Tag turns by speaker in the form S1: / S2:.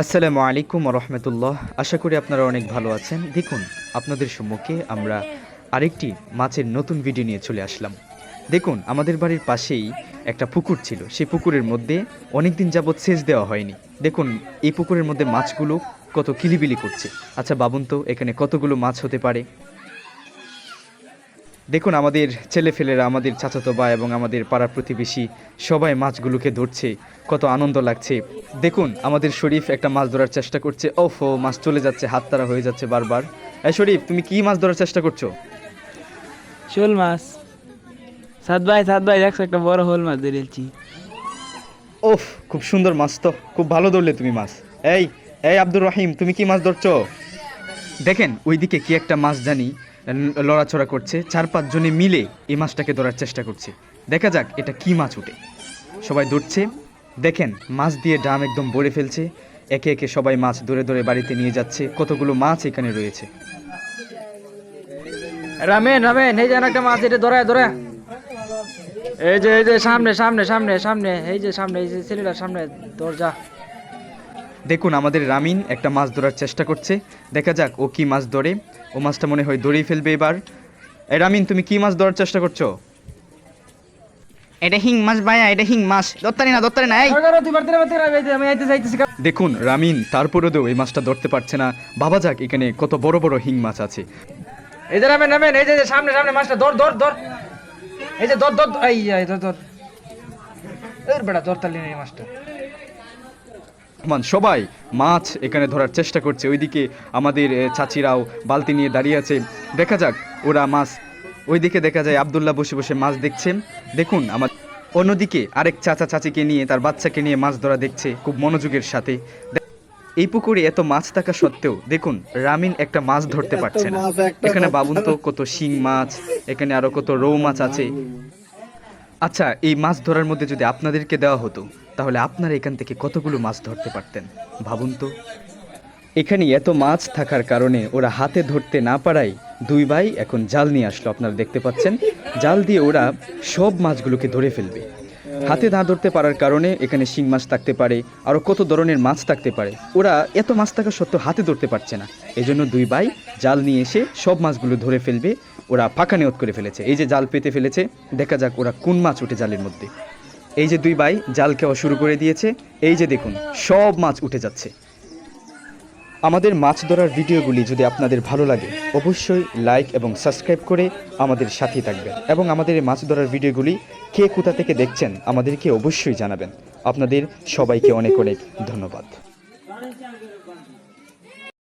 S1: আসসালামু আলাইকুম রহমতুল্লাহ। আশা করি আপনারা অনেক ভালো আছেন। দেখুন, আপনাদের সম্মুখে আমরা আরেকটি মাছের নতুন ভিডিও নিয়ে চলে আসলাম। দেখুন, আমাদের বাড়ির পাশেই একটা পুকুর ছিল। সেই পুকুরের মধ্যে অনেক দিন যাবৎ সেচ দেওয়া হয়নি। দেখুন, এই পুকুরের মধ্যে মাছগুলো কত কিলিবিলি করছে। আচ্ছা বাবুন তো, এখানে কতগুলো মাছ হতে পারে? দেখুন আমাদের ছেলেফেলেরা আমাদের চাচাতো ভাই এবং আমাদের পাড়ার প্রতিবেশী সবাই মাছগুলোকে ধরছে। কত আনন্দ লাগছে। দেখুন আমাদের শরীফ একটা মাছ ধরার চেষ্টা করছে। ওফো মাছ চলে যাচ্ছে হাত তারা হয়ে যাচ্ছে বারবার। এই শরীফ তুমি কি মাছ ধরার চেষ্টা করছ?
S2: শোল মাছ। সাত ভাই সাত ভাই দেখছ একটা বড় হোল মাছ ধরেছি
S1: ওফ খুব সুন্দর মাছ তো। খুব ভালো ধরলে তুমি মাছ। এই এই আব্দুর রহিম তুমি কি মাছ ধরছো? দেখেন ওইদিকে কি একটা মাছ জানি। লড়াচড়া করছে। চার পাঁচজনে মিলে এই মাছটাকে ধরার চেষ্টা করছে। দেখা যাক এটা কি মাছ উঠে সবাই ধরছে। দেখেন মাছ দিয়ে ডাম একদম ভরে ফেলছে। একে একে সবাই মাছ ধরে ধরে বাড়িতে নিয়ে যাচ্ছে। কতগুলো মাছ এখানে রয়েছে।
S2: রামেন রামেন এই যে একটা মাছ এটা ধরায় ধরা। এই যে এই যে সামনে সামনে সামনে সামনে এই যে সামনে এই যে ছেলেটার সামনে দরজা।
S1: দেখুন আমাদের রামিন একটা মাছ ধরার চেষ্টা করছে। দেখা যাক ও কি মাছ ধরে। ও মাছটা মনে হয় ধরেই ফেলবে এবার। এই রামিন তুমি কি মাছ ধরার চেষ্টা করছ? এটা হিং মাছ ভাইয়া এটা হিং মাছ। দত্তারি না দত্তারি না এই। দেখুন রামিন তারপরেও এই মাছটা ধরতে পারছে না। বাবা যাক এখানে কত বড় বড় হিং মাছ আছে।
S2: এই যে রামেন রামেন এই যে সামনে সামনে মাছটা ধর ধর ধর। এই যে ধর ধর এই ধর ধর। এর বেটা ধর তালি এই মাছটা।
S1: মান সবাই মাছ এখানে ধরার চেষ্টা করছে। ওইদিকে আমাদের চাচিরাও বালতি নিয়ে দাঁড়িয়ে আছে। দেখা যাক ওরা মাছ ওইদিকে দেখা যায় আবদুল্লাহ বসে বসে মাছ দেখছেন। দেখুন আমার অন্যদিকে আরেক চাচা চাচিকে নিয়ে তার বাচ্চাকে নিয়ে মাছ ধরা দেখছে খুব মনোযোগের সাথে। এই পুকুরে এত মাছ থাকা সত্ত্বেও দেখুন রামিন একটা মাছ ধরতে পারছে না। এখানে বাবুন তো কত শিং মাছ এখানে আরও কত রৌ মাছ আছে। আচ্ছা এই মাছ ধরার মধ্যে যদি আপনাদেরকে দেওয়া হতো, তাহলে আপনারা এখান থেকে কতগুলো মাছ ধরতে পারতেন? ভাবুন তো। এখানে এত মাছ থাকার কারণে ওরা হাতে ধরতে না পারায় দুই ভাই এখন জাল নিয়ে আসলো, আপনারা দেখতে পাচ্ছেন? জাল দিয়ে ওরা সব মাছগুলোকে ধরে ফেলবে। হাতে না ধরতে পারার কারণে এখানে শিং মাছ থাকতে পারে আরও কত ধরনের মাছ থাকতে পারে। ওরা এত মাছ থাকা সত্ত্বেও হাতে ধরতে পারছে না। এই জন্য দুই ভাই জাল নিয়ে এসে সব মাছগুলো ধরে ফেলবে ওরা ফাঁকা নিয়ত করে ফেলেছে। এই যে জাল পেতে ফেলেছে, দেখা যাক ওরা কোন মাছ উঠে জালের মধ্যে। এই যে দুই ভাই জাল খাওয়া শুরু করে দিয়েছে, এই যে দেখুন, সব মাছ উঠে যাচ্ছে। আমাদের মাছ ধরার ভিডিওগুলি যদি আপনাদের ভালো লাগে, অবশ্যই লাইক এবং সাবস্ক্রাইব করে আমাদের সাথেই থাকবেন। এবং আমাদের এই মাছ ধরার ভিডিওগুলি কে কোথা থেকে দেখছেন, আমাদেরকে অবশ্যই জানাবেন। আপনাদের সবাইকে অনেক অনেক ধন্যবাদ।